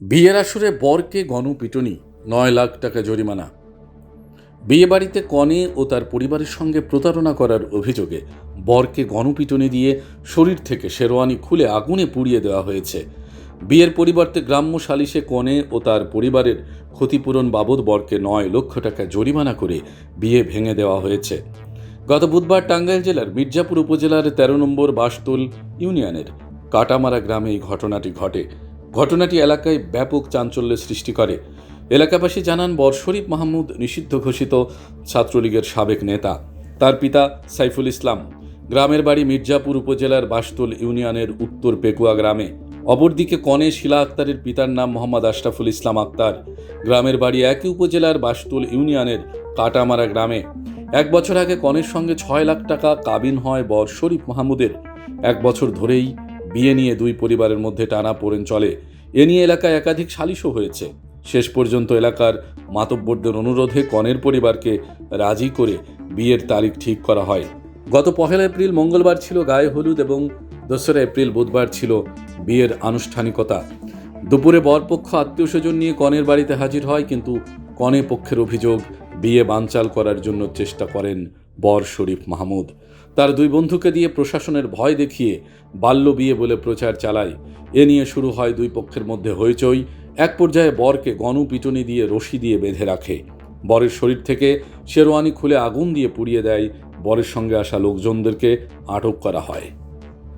বিয়ের আসরে বরকে গণপিটুনি নয় লাখ টাকা জরিমানা। বিয়ে বাড়িতে কনে ও তার পরিবারের সঙ্গে প্রতারণা করার অভিযোগে বরকে গণপিটুনি দিয়ে শরীর থেকে শেরওয়ানি খুলে আগুনে পুড়িয়ে দেওয়া হয়েছে। বিয়ের পরিবর্তে গ্রাম্য সালিশে কনে ও তার পরিবারের ক্ষতিপূরণ বাবদ বরকে নয় লক্ষ টাকা জরিমানা করে বিয়ে ভেঙে দেওয়া হয়েছে। গত বুধবার টাঙ্গাইল জেলার মির্জাপুর উপজেলার তেরো নম্বর বাসতুল ইউনিয়নের কাটামারা গ্রামে এই ঘটনাটি ঘটে। ঘটনাটি এলাকায় ব্যাপক চাঞ্চল্যের সৃষ্টি করে। এলাকাবাসী জানান, বর শরীফ মাহমুদ নিষিদ্ধ ঘোষিত ছাত্রলীগের সাবেক নেতা। তার পিতা সাইফুল ইসলাম। গ্রামের বাড়ি মির্জাপুর উপজেলার বাসতুল ইউনিয়নের উত্তর পেকুয়া গ্রামে। অপরদিকে কনে শিলা আক্তারের পিতার নাম মোহাম্মদ আশরাফুল ইসলাম আক্তার। গ্রামের বাড়ি একই উপজেলার বাসতুল ইউনিয়নের কাটামারা গ্রামে। এক বছর আগে কনের সঙ্গে ছয় লাখ টাকা কাবিন হয় বর শরীফ মাহমুদের। এক বছর ধরেই বিয়ে নিয়ে দুই পরিবারের মধ্যে টানা পড়েন চলে। এ নিয়ে এলাকায় একাধিক সালিশও হয়েছে। শেষ পর্যন্ত এলাকার মাতব্বরদের অনুরোধে কনের পরিবারকে রাজি করে বিয়ের তারিখ ঠিক করা হয়। গত পহেলা এপ্রিল মঙ্গলবার ছিল গায়ে হলুদ এবং দোসরা এপ্রিল বুধবার ছিল বিয়ের আনুষ্ঠানিকতা। দুপুরে বরপক্ষ আত্মীয় স্বজন নিয়ে কনের বাড়িতে হাজির হয়, কিন্তু কনে পক্ষের অভিযোগ বিয়ে বানচাল করার জন্য চেষ্টা করেন বর শরীফ মাহমুদ। তার দুই বন্ধুকে দিয়ে প্রশাসনের ভয় দেখিয়ে বাল্য বিয়ে বলে প্রচার চালায়। এ নিয়ে শুরু হয় দুই পক্ষের মধ্যে হইচই। এক পর্যায়ে বরকে গণপিটনি দিয়ে রশি দিয়ে বেঁধে রাখে। বরের শরীর থেকে শেরওয়ানি খুলে আগুন দিয়ে পুড়িয়ে দেয়। বরের সঙ্গে আসা লোকজনদেরকে আটক করা হয়।